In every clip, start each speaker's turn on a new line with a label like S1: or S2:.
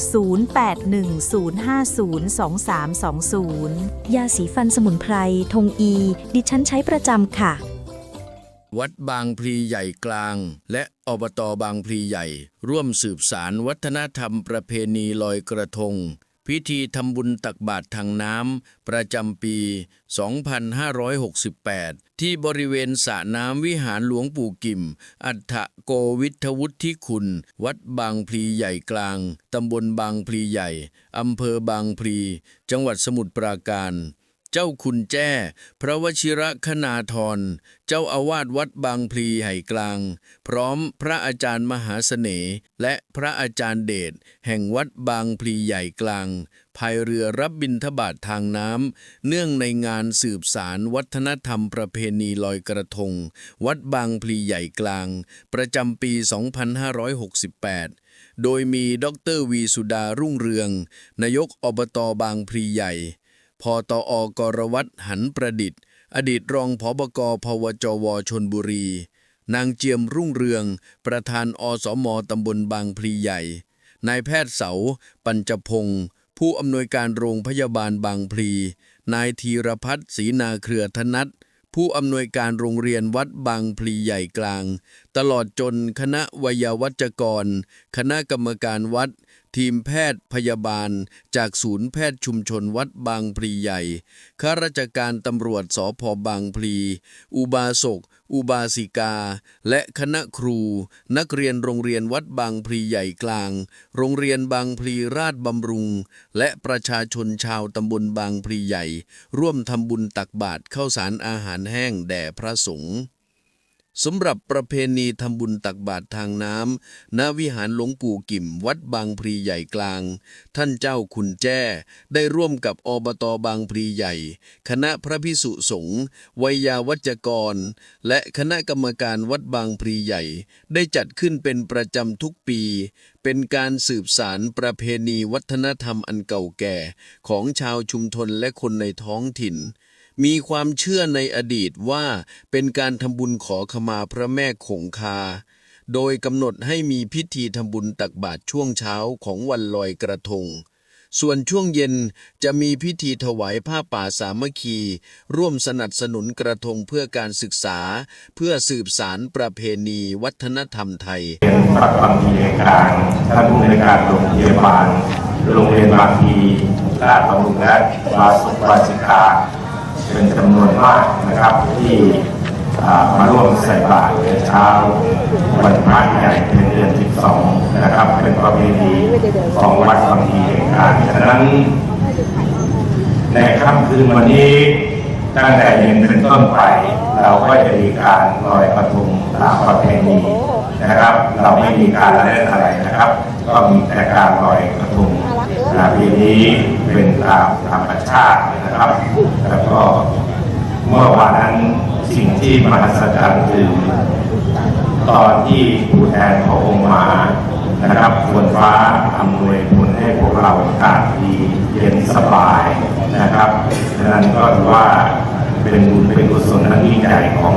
S1: 0810502320
S2: ยาสีฟันสมุนไพร ทงอี ดิฉันใช้ประจำค่ะ
S3: วัดบางพลีใหญ่กลาง และอบตบางพลีใหญ่ ร่วมสืบสารวัฒนธรรมประเพณีลอยกระทง พิธีทำบุญตักบาตรทางน้ำประจำปี 2568 ที่บริเวณสระน้ำวิหารหลวงปู่กิม อัฏฐโกวิทวุฒิคุณ วัดบางพลีใหญ่กลาง ตำบลบางพลีใหญ่ อำเภอบางพลี จังหวัดสมุทรปราการ เจ้าคุณแจ้ พระวชิระคณาธร เจ้าอาวาสวัดบางพลีไห่กลาง พร้อมพระอาจารย์มหาเสน่ห์และพระอาจารย์เดชแห่งวัดบางพลีใหญ่กลางพายเรือรับบิณฑบาตทางน้ำเนื่องในงานสืบสารวัฒนธรรมประเพณีลอยกระทง วัดบางพลีใหญ่กลาง ประจำปี 2568โดยมีดรวีสุดารุ่งเรือง นายกอบตบางพลีใหญ่ พอตอกรวัตหันประดิษฐ์ อดีตรองผบกพวจวชนบุรี นางเจียมรุ่งเรือง ประธานอสมตำบลบางพลีใหญ่ นายแพทย์เสา ปัญจพงศ์ผู้อำนวยการโรงพยาบาลบางพลี นายธีรพัฒน์ศรีนาเครือธนัทผู้อำนวยการโรงเรียนวัดบางพลีใหญ่กลาง ตลอดจนคณะวยาวัจกร คณะกรรมการวัด ทีมแพทย์พยาบาล จากศูนย์แพทย์ชุมชนวัดบางพลีใหญ่ข้าราชการตำรวจสพบางพลี อุบาสก อุบาสิกา และคณะครู นักเรียนโรงเรียนวัดบางพลีใหญ่กลาง โรงเรียนบางพลีราชบำรุง และประชาชนชาวตำบลบางพลีใหญ่ ร่วมทำบุญตักบาตรเข้าสารอาหารแห้งแด่พระสงฆ์ สำหรับประเพณีทำบุญตักบาตรทางน้ำณวิหารหลวงปู่กิ่มวัดบางพลีใหญ่กลาง ท่านเจ้าคุณแจ้ ได้ร่วมกับอบตบางพลีใหญ่ คณะพระพิสุสงฆ์วัยยาวัจกร และคณะกรรมการวัดบางพลีใหญ่ ได้จัดขึ้นเป็นประจำทุกปี เป็นการสืบสารประเพณีวัฒนธรรมอันเก่าแก่ ของชาวชุมชนและคนในท้องถิ่น มีความเชื่อในอดีตว่าเป็นการทำบุญขอขมาพระแม่คงคา โดยกำหนดให้มีพิธีทำบุญตักบาตรช่วงเช้าของวันลอยกระทง ส่วนช่วงเย็นจะมีพิธีถวายผ้าป่าสามัคคี ร่วมสนับสนุนกระทงเพื่อการศึกษา เพื่อสืบสารประเพณีวัฒนธรรมไทย
S4: วัดบางพีกลางท่านผู้ในการโรงพยาบาลโรงเรียนบางพีราชบำรุงและวาสุวาสิกา เป็นจำนวนมากนะครับที่มาร่วมใส่บาตรในเช้าวันพระใหญ่เป็นเดือน 12 นะครับ เป็นประเพณีของวัดบางพีกลางฉะนั้นในค่ำคืนวันนี้ตั้งแต่เย็นเป็นต้นไป เราก็จะมีการลอยกระทงตามประเพณีนะครับ เราไม่มีการเล่นอะไรนะครับ ก็มีแต่การลอยกระทง ปีนี้เป็นตามธรรมชาตินะครับ แล้วก็เมื่อวานนั้นสิ่งที่มหัศจรรย์คือตอนที่ผู้แทนขององค์มานะครับฝนฟ้าอำนวยผลให้พวกเราอากาศดีเย็นสบายนะครับฉะนั้นก็ถือว่าเป็นบุญเป็นกุศลอันยิ่งใหญ่ของ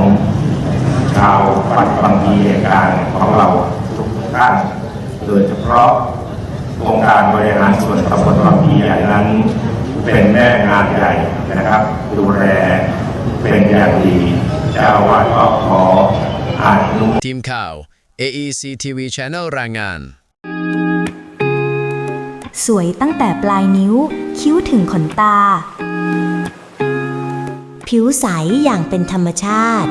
S4: ชาวปัดบางทีการของเราทุกท่านโดยเฉพาะ องค์การบริหารส่วนตำบลบางพีใหญ่นั้น เป็นแม่งานใหญ่นะครับ ดูแลเป็นอย่างดีเจ้าอาวาดก็ขออนุโม
S3: ทีมข่าว AEC TV Channel รายงาน
S2: สวยตั้งแต่ปลายนิ้ว คิ้วถึงขนตา ผิวใสอย่างเป็นธรรมชาติ